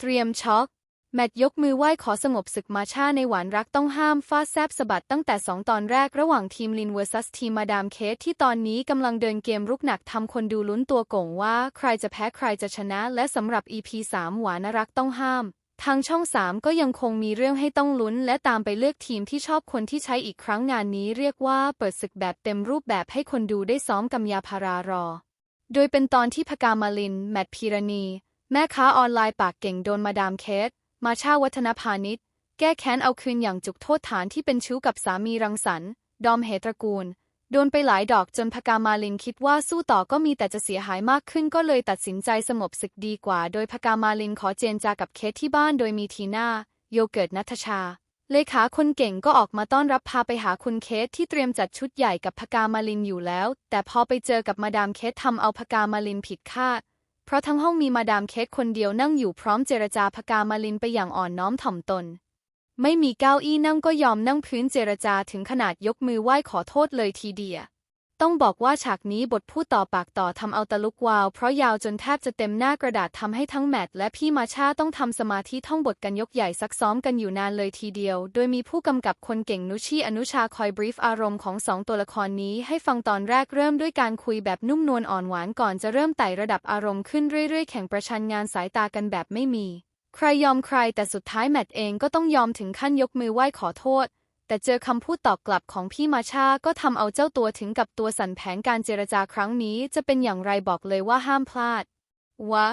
เตรียมช็อกแมตยกมือไหว้ขอสงบศึกมาชาในหวานรักต้องห้ามฟาดแซบสะบัดตั้งแต่ 2 ตอนแรกระหว่างทีมลินเวอร์ซัสทีมมาดามเคสที่ตอนนี้กำลังเดินเกมรุกหนักทำคนดูลุ้นตัวโก่งว่า ใครจะแพ้ใครจะชนะ และสำหรับ EP 3 หวานรักต้องห้าม ทางช่อง 3 ก็ยังคงมีเรื่องให้ต้องลุ้น และตามไปเลือกทีมที่ชอบคนที่ใช้อีกครั้งงานนี้เรียกว่าเปิดศึกแบบเต็มรูปแบบให้คนดูได้ซ้อมกำยาพารารอ โดยเป็นตอนที่พกามาลิน แมทพีรณี แม่ค้าออนไลน์ปากเก่งโดนมาดามเคส มาชาวัฒนพาณิชย์ แก้แค้นเอาคืนอย่างจุกโทษฐานที่เป็นชู้กับสามีรังสรรค์ ดอมเหตระกูล โดนไปหลายดอกจนพกามาลินคิดว่าสู้ต่อก็มีแต่จะเสียหายมากขึ้นก็เลยตัดสินใจสงบศึกดีกว่า โดยพกามาลินขอเจนจากับเคสที่บ้านโดยมีทีน่า โยเกิร์ตนัทชา เลขาคนเก่งก็ออกมาต้อนรับพาไปหาคุณเคสที่เตรียมจัดชุดใหญ่กับพกามาลินอยู่แล้ว แต่พอไปเจอกับมาดามเคสทำเอาพกามาลินผิดคาด เพราะทั้งห้องมีมาดามเคสคนเดียวนั่งอยู่พร้อมเจรจาพกามาลินไปอย่างอ่อนน้อมถ่อมตน ไม่มีเก้าอี้นั่งก็ยอมนั่งพื้นเจรจาถึงขนาดยกมือไหว้ขอโทษเลยทีเดียว ต้องบอกว่าฉากนี้บทพูดต่อปากต่อทำเอาตะลุกวาว เพราะยาวจนแทบจะเต็มหน้ากระดาษทำให้ทั้งแมทและพี่มาชาต้องทำสมาธิท่องบทกันยกใหญ่ซักซ้อมกันอยู่นานเลยทีเดียว โดยมีผู้กำกับคนเก่งนุชีอนุชาคอยบรีฟอารมณ์ของสองตัวละครนี้ให้ฟังตอนแรกเริ่มด้วยการคุยแบบนุ่มนวลอ่อนหวานก่อนจะเริ่มไต่ระดับอารมณ์ขึ้นเรื่อยๆ แข่งประชันงานสายตากันแบบไม่มี ใครยอมใครแต่สุดท้ายแมทเองก็ต้องยอมถึงขั้นยกมือไหว้ขอโทษ แต่เจอคำพูดตอบกลับของพี่มาชาก็ทำเอาเจ้าตัวถึงกับตัวสั่นแผนการเจรจาครั้งนี้จะเป็นอย่างไรบอกเลยว่าห้ามพลาด วะ